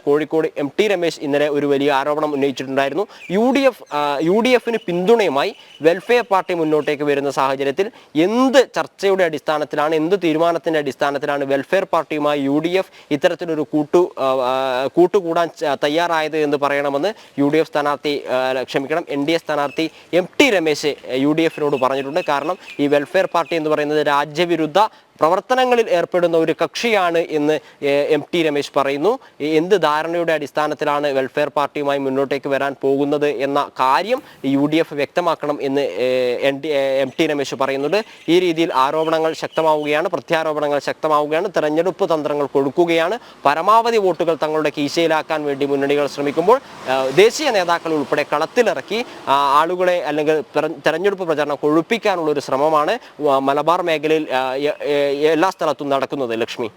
Kozhikode M T Ramesh ഇന്നലെ ഒരു വലിയ ആരോപണം ഉന്നയിച്ചിട്ടുണ്ടായിരുന്നു. U D F U D എഫിന് പിന്തുണയുമായി വെൽഫെയർ പാർട്ടി മുന്നോട്ടേക്ക് വരുന്ന സാഹചര്യത്തിൽ എന്ത് ചർച്ചയുടെ അടിസ്ഥാനത്തിലാണ് എന്ത് തീരുമാനത്തിന്റെ അടിസ്ഥാനത്തിലാണ് വെൽഫെയർ പാർട്ടിയുമായി യു ഡി എഫ് ഇത്തരത്തിലൊരു കൂട്ടു കൂട്ടുകൂടാൻ തയ്യാറായത് എന്ന് പറയണമെന്ന് യു ഡി എഫ് സ്ഥാനാർത്ഥി ക്ഷമിക്കണം എൻ ഡി എ സ്ഥാനാർത്ഥി M T Ramesh U D എഫിനോട് പറഞ്ഞിട്ടുണ്ട്. കാരണം ഈ വെൽഫെയർ പാർട്ടി എന്ന് പറയുന്നത് രാജ്യവിരുദ്ധ പ്രവർത്തനങ്ങളിൽ ഏർപ്പെടുന്ന ഒരു കക്ഷിയാണ് എന്ന് എം ടി രമേശ് പറയുന്നു. എന്ത് ധാരണയുടെ അടിസ്ഥാനത്തിലാണ് വെൽഫെയർ പാർട്ടിയുമായി മുന്നോട്ടേക്ക് വരാൻ പോകുന്നത് എന്ന കാര്യം യു ഡി എഫ് വ്യക്തമാക്കണം എന്ന് എം ടി രമേശ് പറയുന്നുണ്ട്. ഈ രീതിയിൽ ആരോപണങ്ങൾ ശക്തമാവുകയാണ് പ്രത്യാരോപണങ്ങൾ ശക്തമാവുകയാണ് തെരഞ്ഞെടുപ്പ് തന്ത്രങ്ങൾ കൊടുക്കുകയാണ്. പരമാവധി വോട്ടുകൾ തങ്ങളുടെ കീശയിലാക്കാൻ വേണ്ടി മുന്നണികൾ ശ്രമിക്കുമ്പോൾ ദേശീയ നേതാക്കൾ ഉൾപ്പെടെ കളത്തിലിറക്കി ആളുകളെ അല്ലെങ്കിൽ തെര- തെരഞ്ഞെടുപ്പ് പ്രചരണം കൊഴുപ്പിക്കാനുള്ള ഒരു ശ്രമമാണ് മലബാർ മേഖലയിൽ എല്ലാ സ്ഥലത്തും നടക്കുന്നത് ലക്ഷ്മി?